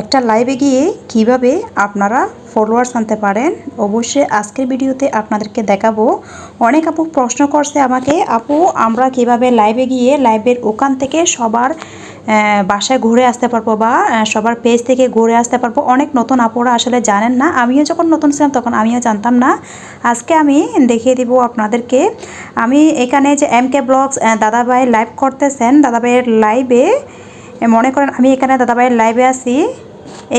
একটা লাইভে গিয়ে কীভাবে আপনারা ফলোয়ার্স আনতে পারেন? অবশ্যই আজকের ভিডিওতে আপনাদেরকে দেখাবো। অনেক আপু প্রশ্ন করছে আমাকে, আপু, আমরা কীভাবে লাইভে গিয়ে লাইভের ওখান থেকে সবার বাসায় ঘুরে আসতে পারব বা সবার পেজ থেকে ঘুরে আসতে পারব? অনেক নতুন আপুরা আসলে জানেন না। আমিও যখন নতুন ছিলাম তখন আমিও জানতাম না। আজকে আমি দেখিয়ে দিব আপনাদেরকে। আমি এখানে যে এম কে ব্লগস দাদাভাই লাইভ করতেছেন, দাদাভাইয়ের লাইভে মনে করেন আমি এখানে দাদাভাইয়ের লাইভে আছি।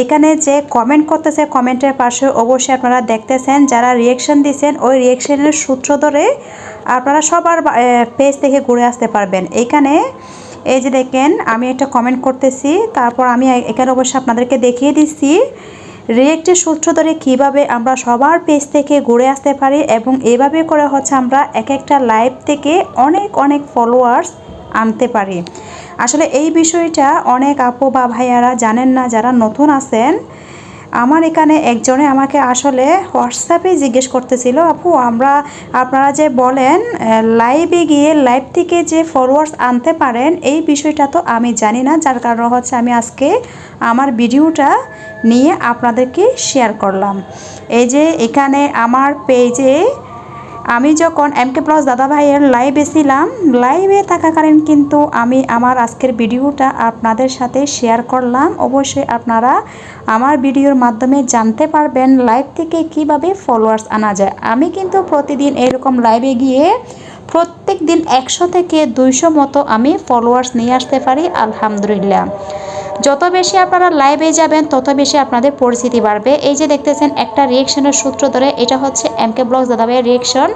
এখানে যে কমেন্ট করতেছে কমেন্টের পাশে অবশ্যই আপনারা দেখতেছেন, যারা রিয়েকশন দিচ্ছেন ওই রিয়েকশনের সূত্র ধরে আপনারা সবার পেজ থেকে ঘুরে আসতে পারবেন। এখানে এই যে দেখেন, আমি একটা কমেন্ট করতেছি, তারপর আমি এখানে অবশ্যই আপনাদেরকে দেখিয়ে দিচ্ছি রিয়েক্টের সূত্র ধরে কীভাবে আমরা সবার পেজ থেকে ঘুরে আসতে পারি এবং এভাবে করে হচ্ছে আমরা এক একটা লাইভ থেকে অনেক অনেক ফলোয়ার্স আনতে পারি। আসলে এই বিষয়টা অনেক আপু বা ভাইয়ারা জানেন না, যারা নতুন আছেন। আমার এখানে একজনে আমাকে আসলে হোয়াটসঅ্যাপে জিজ্ঞেস করতেছিল, আপু, আমরা, আপনারা যে বলেন লাইভে গিয়ে লাইভ থেকে যে ফলোয়ার্স আনতে পারেন, এই বিষয়টা তো আমি জানি না। যার কারণ হচ্ছে আমি আজকে আমার ভিডিওটা নিয়ে আপনাদেরকে শেয়ার করলাম। এই যে এখানে আমার পেজে আমি যখন এম কে প্লাস দাদা ভাইয়ের লাইভে ছিলাম লাইভে থাকাকালীন কিন্তু আমি আমার আজকের ভিডিওটা আপনাদের সাথে শেয়ার করলাম। অবশ্যই আপনারা আমার ভিডিওর মাধ্যমে জানতে পারবেন লাইভ থেকে কীভাবে ফলোয়ার্স আনা যায়। আমি কিন্তু প্রতিদিন এরকম লাইভে গিয়ে প্রত্যেক দিন একশো থেকে দুইশো মতো আমি ফলোয়ার্স নিয়ে আসতে পারি, আলহামদুলিল্লাহ। যত বেশি আপনারা লাইভে যাবেন, তত বেশি আপনাদের পরিচিতি বাড়বে। এই যে দেখতেছেন, একটা রিয়েকশনের সূত্র ধরে এটা হচ্ছে এম কে ব্লগস দাদাভাইয়ের রিয়েকশন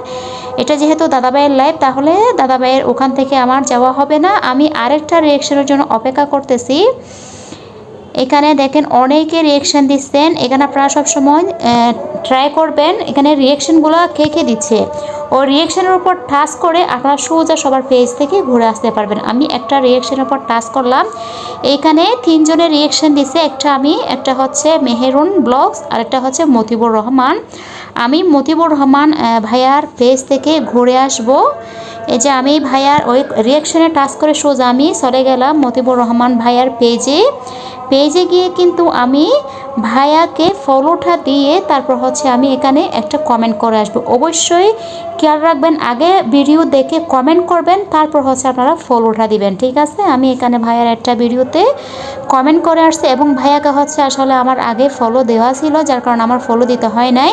এটা যেহেতু দাদাভাইয়ের লাইভ তাহলে দাদাভাইয়ের ওখান থেকে আমার যাওয়া হবে না। আমি আরেকটা রিয়েকশনের জন্য অপেক্ষা করতেছি। এখানে দেখেন অনেকে রিয়েকশন দিচ্ছেন। এখানে আপনারা সবসময় ট্রাই করবেন। এখানে রিয়েকশনগুলো কে কে দিচ্ছে? ও রিয়েকশনের উপর টাচ করে আপনারা সোজা সবার পেজ থেকে ঘুরে আসতে পারবেন। আমি একটা রিয়েকশনের উপর টাচ করলাম। এইখানে তিনজনের রিয়েকশন দিচ্ছে একটা আমি, একটা হচ্ছে মেহেরুন ব্লগস, আর একটা হচ্ছে মতিবুর রহমান। আমি মতিবুর রহমান ভাইয়ার পেজ থেকে ঘুরে আসব। এই যে আমি ভাইয়ার ওই রিয়েকশনে টাচ করে সোজা আমি চলে গেলাম মতিবুর রহমান ভাইয়ার পেজে পেজে গিয়ে কিন্তু আমি ভাইয়াকে ফলোটা দিয়ে তারপর হচ্ছে আমি এখানে একটা কমেন্ট করে আসব। অবশ্যই খেয়াল রাখবেন, আগে ভিডিও দেখে কমেন্ট করবেন, তারপর হচ্ছে আপনারা ফলোটা দিবেন, ঠিক আছে? আমি এখানে ভাইয়ার একটা ভিডিওতে কমেন্ট করে আসছি এবং ভাইয়াকে হচ্ছে আসলে আমার আগে ফলো দেওয়া ছিল, যার কারণে আমার ফলো দিতে হয় নাই।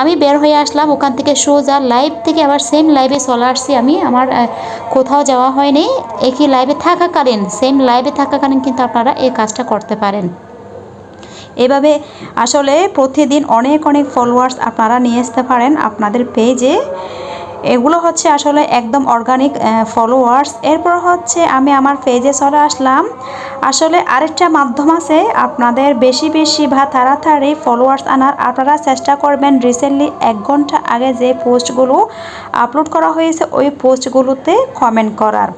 আমি বের হয়ে আসলাম, ওখান থেকে সোজা লাইভ থেকে আবার সেম লাইভে চলে আসছি আমি। আমার কোথাও যাওয়া হয়নি। একই লাইভে থাকাকালীন সেম লাইভে থাকাকালীন কিন্তু আপনারা এই কাজটা করতে পারেন। এভাবে আসলে প্রতিদিন অনেক অনেক ফলোয়ার্স আপনারা নিয়ে আসতে পারেন আপনাদের পেজে এগুলো হচ্ছে আসলে একদম অর্গানিক ফলোয়ার্স এরপর হচ্ছে আমি আমার পেজে চলে আসলাম। আসলে আরেকটা মাধ্যম আছে আপনাদের বেশি বেশি বা তাড়াতাড়ি ফলোয়ার্স আনার। আপনারা চেষ্টা করবেন রিসেন্টলি এক ঘণ্টা আগে যে পোস্টগুলো আপলোড করা হয়েছে, ওই পোস্টগুলোতে কমেন্ট করার।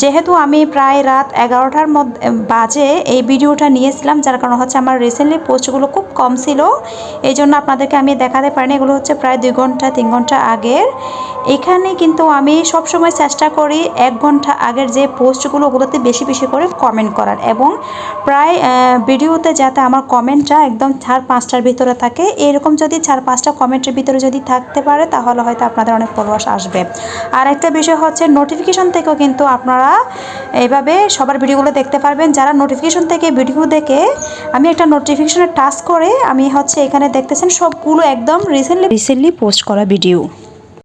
যেহেতু আমি প্রায় রাত এগারোটার মধ্যে বাজে এই ভিডিওটা নিয়েছিলাম, যার কারণে হচ্ছে আমার রিসেন্টলি পোস্টগুলো খুব কম ছিল। এই জন্য আপনাদেরকে আমি দেখাতে পারিনি। এগুলো হচ্ছে প্রায় দুই ঘণ্টা, তিন ঘণ্টা আগের। এখানে কিন্তু আমি সবসময় চেষ্টা করি এক ঘণ্টা আগের যে পোস্টগুলো ওগুলোতে বেশি বেশি করে কমেন্ট করার। এবং প্রায় ভিডিওতে যাতে আমার কমেন্টটা একদম চার পাঁচটার ভিতরে থাকে, এরকম যদি চার পাঁচটা কমেন্টের ভিতরে যদি থাকতে পারে, তাহলে হয়তো আপনাদের অনেক ফলোয়ার্স আসবে। আর একটা বিষয় হচ্ছে নোটিফিকেশন থেকেও কিন্তু আপনারা এভাবে সবার ভিডিওগুলো দেখতে পারবেন। যারা নোটিফিকেশন থেকে ভিডিও দেখে আমি একটা নোটিফিকেশনে টাচ করে, আমি হচ্ছে এখানে দেখতেছেন সবগুলো একদম রিসেন্টলি রিসেন্টলি পোস্ট করা ভিডিও